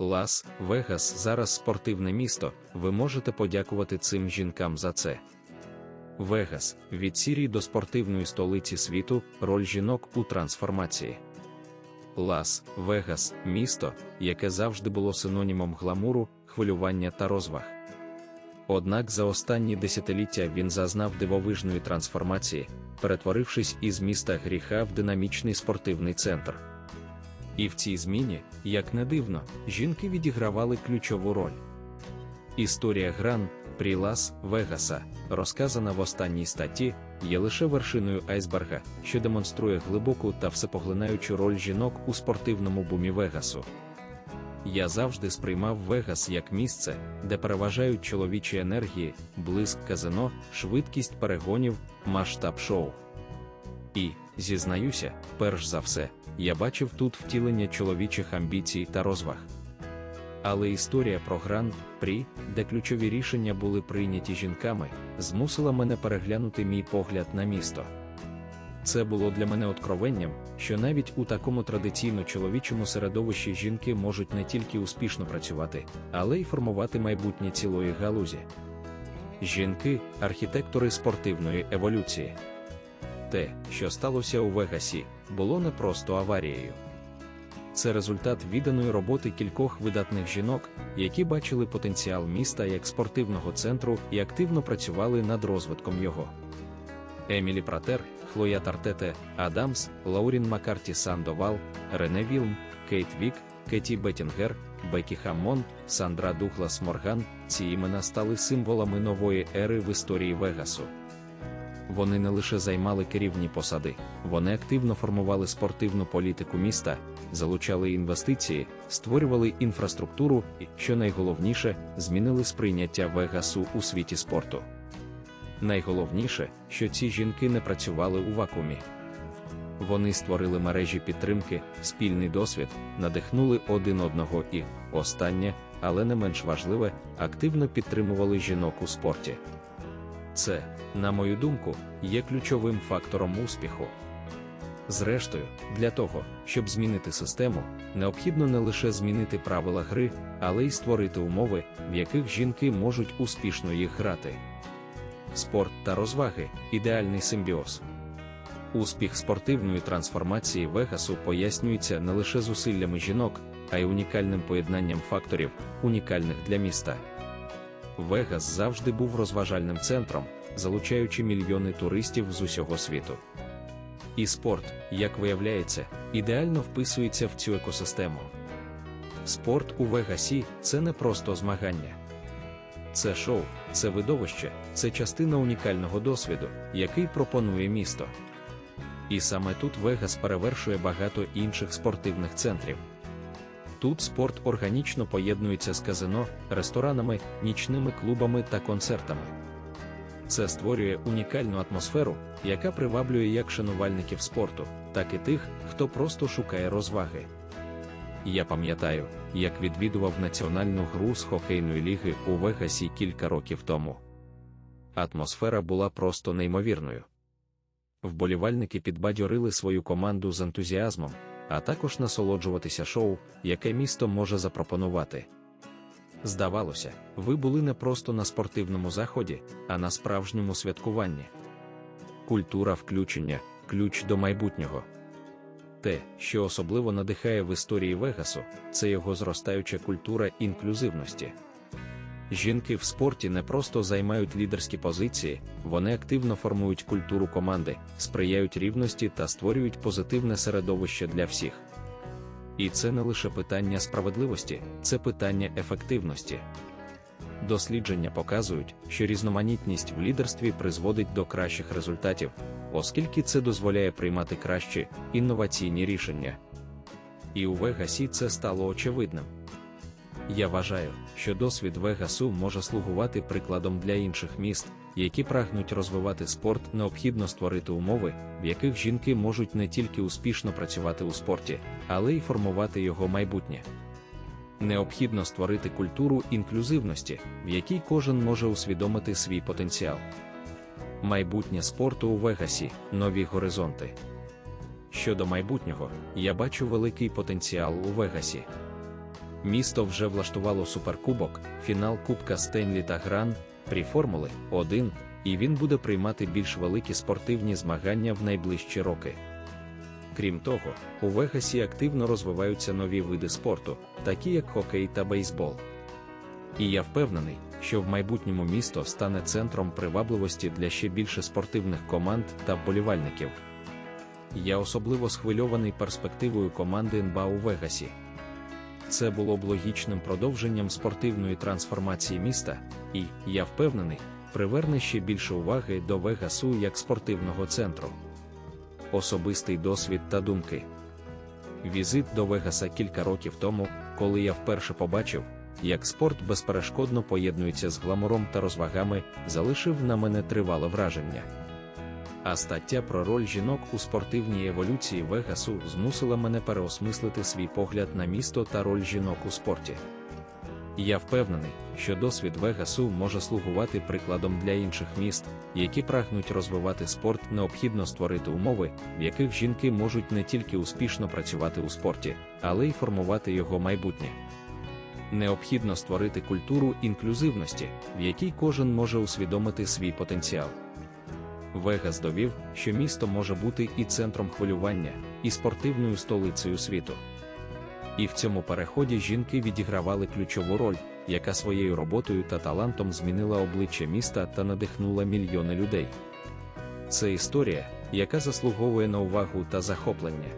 Лас Вегас зараз спортивне місто. Ви можете подякувати цим жінкам за це. Вегас від Сірії до спортивної столиці світу, роль жінок у трансформації. Лас Вегас місто, яке завжди було синонімом гламуру, хвилювання та розваг. Однак за останні десятиліття він зазнав дивовижної трансформації, перетворившись із міста гріха в динамічний спортивний центр. І в цій зміні, як не дивно, жінки відігравали ключову роль. Історія Гран Прі Лас Вегаса, розказана в останній статті, є лише вершиною айсберга, що демонструє глибоку та всепоглинаючу роль жінок у спортивному бумі Вегасу. Я завжди сприймав Вегас як місце, де переважають чоловічі енергії, блиск казино, швидкість перегонів, масштаб шоу. І, зізнаюся, перш за все, я бачив тут втілення чоловічих амбіцій та розваг. Але історія про гран прі, де ключові рішення були прийняті жінками, змусила мене переглянути мій погляд на місто. Це було для мене откровенням, що навіть у такому традиційно чоловічому середовищі жінки можуть не тільки успішно працювати, але й формувати майбутнє цілої галузі. Жінки архітектори спортивної еволюції. Те, що сталося у Вегасі, було не просто аварією. Це результат відданої роботи кількох видатних жінок, які бачили потенціал міста як спортивного центру і активно працювали над розвитком його. Емілі Пратер, Хлоя Тартете, Адамс, Лаурін Маккарті Сандовал, Рене Вілм, Кейт Вік, Кеті Беттінгер, Бекі Хаммон, Сандра Дуглас Морган. Ці імена стали символами нової ери в історії Вегасу. Вони не лише займали керівні посади, вони активно формували спортивну політику міста, залучали інвестиції, створювали інфраструктуру і, що найголовніше, змінили сприйняття Вегасу у світі спорту. Найголовніше, що ці жінки не працювали у вакуумі. Вони створили мережі підтримки, спільний досвід, надихнули один одного і, останнє, але не менш важливе, активно підтримували жінок у спорті. Це, на мою думку, є ключовим фактором успіху. Зрештою, для того, щоб змінити систему, необхідно не лише змінити правила гри, але й створити умови, в яких жінки можуть успішно їх грати. Спорт та розваги ідеальний симбіоз. Успіх спортивної трансформації Вегасу пояснюється не лише зусиллями жінок, а й унікальним поєднанням факторів, унікальних для міста. Вегас завжди був розважальним центром, залучаючи мільйони туристів з усього світу. І спорт, як виявляється, ідеально вписується в цю екосистему. Спорт у Вегасі це не просто змагання. Це шоу, це видовище, це частина унікального досвіду, який пропонує місто. І саме тут Вегас перевершує багато інших спортивних центрів. Тут спорт органічно поєднується з казино, ресторанами, нічними клубами та концертами. Це створює унікальну атмосферу, яка приваблює як шанувальників спорту, так і тих, хто просто шукає розваги. Я пам'ятаю, як відвідував національну гру з хокейної ліги у Вегасі кілька років тому. Атмосфера була просто неймовірною. Вболівальники підбадьорили свою команду з ентузіазмом, а також насолоджуватися шоу, яке місто може запропонувати. Здавалося, ви були не просто на спортивному заході, а на справжньому святкуванні. Культура включення ключ до майбутнього. Те, що особливо надихає в історії Вегасу, це його зростаюча культура інклюзивності. Жінки в спорті не просто займають лідерські позиції, вони активно формують культуру команди, сприяють рівності та створюють позитивне середовище для всіх. І це не лише питання справедливості, це питання ефективності. Дослідження показують, що різноманітність в лідерстві призводить до кращих результатів, оскільки це дозволяє приймати кращі інноваційні рішення. І у Вегасі це стало очевидним. Я вважаю, що досвід Вегасу може слугувати прикладом для інших міст, які прагнуть розвивати спорт, необхідно створити умови, в яких жінки можуть не тільки успішно працювати у спорті, але й формувати його майбутнє. Необхідно створити культуру інклюзивності, в якій кожен може усвідомити свій потенціал. Майбутнє спорту у Вегасі нові горизонти. Щодо майбутнього, я бачу великий потенціал у Вегасі. Місто вже влаштувало суперкубок, фінал Кубка Стенлі та Гран Прі Формули 1, і він буде приймати більш великі спортивні змагання в найближчі роки. Крім того, у Вегасі активно розвиваються нові види спорту, такі як хокей та бейсбол. І я впевнений, що в майбутньому місто стане центром привабливості для ще більше спортивних команд та вболівальників. Я особливо схвильований перспективою команди НБА у Вегасі. Це було б логічним продовженням спортивної трансформації міста, і, я впевнений, приверне ще більше уваги до Вегасу як спортивного центру. Особистий досвід та думки. Візит до Вегаса кілька років тому, коли я вперше побачив, як спорт безперешкодно поєднується з гламуром та розвагами, залишив на мене тривале враження. А стаття про роль жінок у спортивній еволюції Вегасу змусила мене переосмислити свій погляд на місто та роль жінок у спорті. Я впевнений, що досвід Вегасу може слугувати прикладом для інших міст, які прагнуть розвивати спорт, необхідно створити умови, в яких жінки можуть не тільки успішно працювати у спорті, але й формувати його майбутнє. Необхідно створити культуру інклюзивності, в якій кожен може усвідомити свій потенціал. Вегас довів, що місто може бути і центром хвилювання, і спортивною столицею світу. І в цьому переході жінки відігравали ключову роль, яка своєю роботою та талантом змінила обличчя міста та надихнула мільйони людей. Це історія, яка заслуговує на увагу та захоплення.